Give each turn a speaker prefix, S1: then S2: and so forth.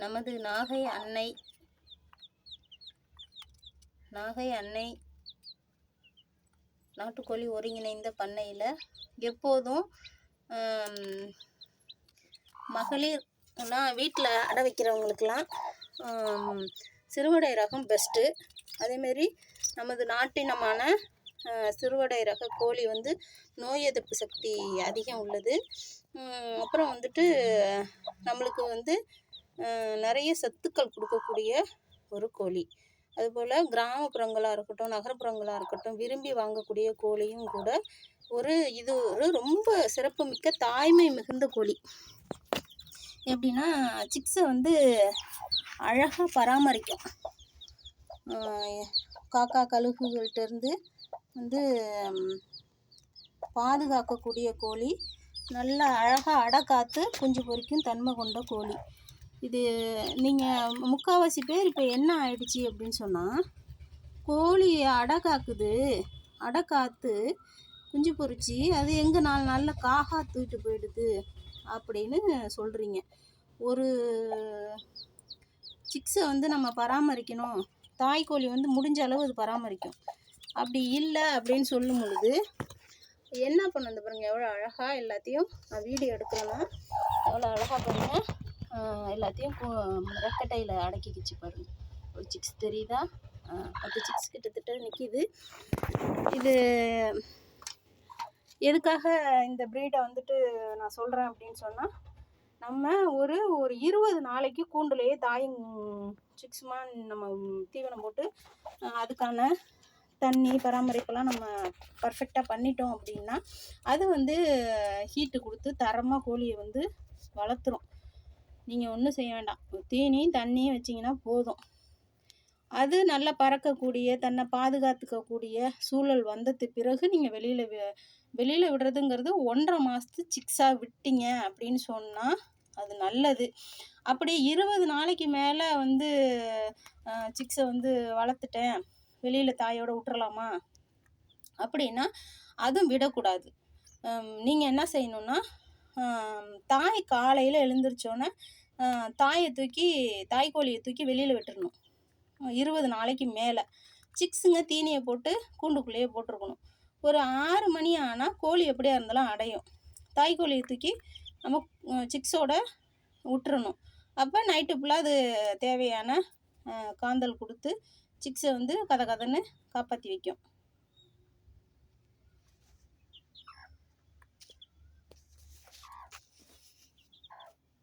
S1: நமது நாகை அன்னை நாகை அன்னை நாட்டுக்கோழி ஒருங்கிணைந்த பண்ணையில் எப்போதும் மகளிர்னா வீட்டில் அட வைக்கிறவங்களுக்கெல்லாம் சிறுவடை ரகம் பெஸ்ட்டு அதேமாரி நமது நாட்டினமான சிறுவடை ரக கோழி வந்து நோய் எதிர்ப்பு சக்தி அதிகம் உள்ளது. அப்புறம் வந்துட்டு நம்மளுக்கு வந்து நிறைய சத்துக்கள் கொடுக்கக்கூடிய ஒரு கோழி. அதுபோல் கிராமப்புறங்களாக இருக்கட்டும் நகர்ப்புறங்களாக இருக்கட்டும் விரும்பி வாங்கக்கூடிய கோழியும் கூட ஒரு இது ஒரு ரொம்ப சிறப்புமிக்க தாய்மை மிகுந்த கோழி. எப்படின்னா சிக்ஸை வந்து அழகாக பராமரிக்கும். காக்கா கழுகுகள்கிட்டருந்து வந்து பாதுகாக்கக்கூடிய கோழி. நல்ல அழகாக அடை காத்து குஞ்சு பொறிக்கும் தன்மை கொண்ட கோழி. இது நீங்கள் முக்கால்வாசி பேர் இப்போ என்ன ஆயிடுச்சு அப்படின்னு சொன்னால் கோழி அடை காக்குது அடை காத்து குஞ்சு பொரிச்சு அது எங்கே நாலு நாளில் காகா தூக்கிட்டு போயிடுது அப்படின்னு சொல்கிறீங்க ஒரு சிக்ஸை வந்து நம்ம பராமரிக்கணும். தாய்க்கோழி வந்து முடிஞ்ச அளவு அது பராமரிக்கும். அப்படி இல்லை அப்படின்னு சொல்லும் பொழுது என்ன பண்ணுது பாருங்கள் எவ்வளோ அழகாக எல்லாத்தையும் நான் வீடியோ எடுக்கிறேன்னா எவ்வளோ அழகாக பாருங்கள் எல்லாத்தையும் முரக்கட்டையில் அடக்கிக்கிச்சு பாருங்க. ஒரு சிக்ஸ் தெரியுதா? பத்து சிக்ஸ் கிட்டத்தட்ட நிற்கிது இது எதுக்காக இந்த ப்ரீடை வந்துட்டு நான் சொல்கிறேன் அப்படின்னு சொன்னால் நம்ம ஒரு ஒரு இருபது நாளைக்கு கூண்டுலேயே தாயும் சிக்ஸுமா நம்ம தீவனம் போட்டு அதுக்கான தண்ணி பராமரிப்பெல்லாம் நம்ம பர்ஃபெக்டாக பண்ணிட்டோம் அப்படின்னா அது வந்து ஹீட்டு கொடுத்து தரமாக கோழியை வந்து வளர்த்துரும். நீங்கள் ஒன்றும் செய்ய வேண்டாம். தீனியும் தண்ணியும் வச்சிங்கன்னா போதும். அது நல்லா பறக்கக்கூடிய தன்னை பாதுகாத்துக்கக்கூடிய சூழல் வந்தது பிறகு நீங்கள் வெளியில் வெளியில் விடுறதுங்கிறது ஒன்றரை மாதத்து சிக்ஸாக விட்டீங்க அப்படின்னு சொன்னால் அது நல்லது. அப்படி இருபது நாளைக்கு மேலே வந்து சிக்ஸை வந்து வளர்த்துட்டேன். வெளியில் தாயோட விட்டுறலாமா? அப்படின்னா அதுவும் விடக்கூடாது. நீங்கள் என்ன செய்யணுன்னா தாய் காலையில் எழுந்திரிச்சோன்னே தாயை தூக்கி தாய்க்கோழியை தூக்கி வெளியில் விட்டுறணும். இருபது நாளைக்கு மேலே. சிக்ஸுங்க தீனியை போட்டு கூண்டுக்குள்ளேயே போட்டிருக்கணும். ஒரு ஆறு மணி ஆனால் கோழி எப்படியா இருந்தாலும் அடையும். தாய்க்கோழியை தூக்கி நம்ம சிக்ஸோட விட்டுறணும். அப்போ நைட்டு ஃபுல்லாக அது தேவையான காந்தல் கொடுத்து சிக்ஸை வந்து கதை கதைன்னு காப்பாற்றி வைக்கும்.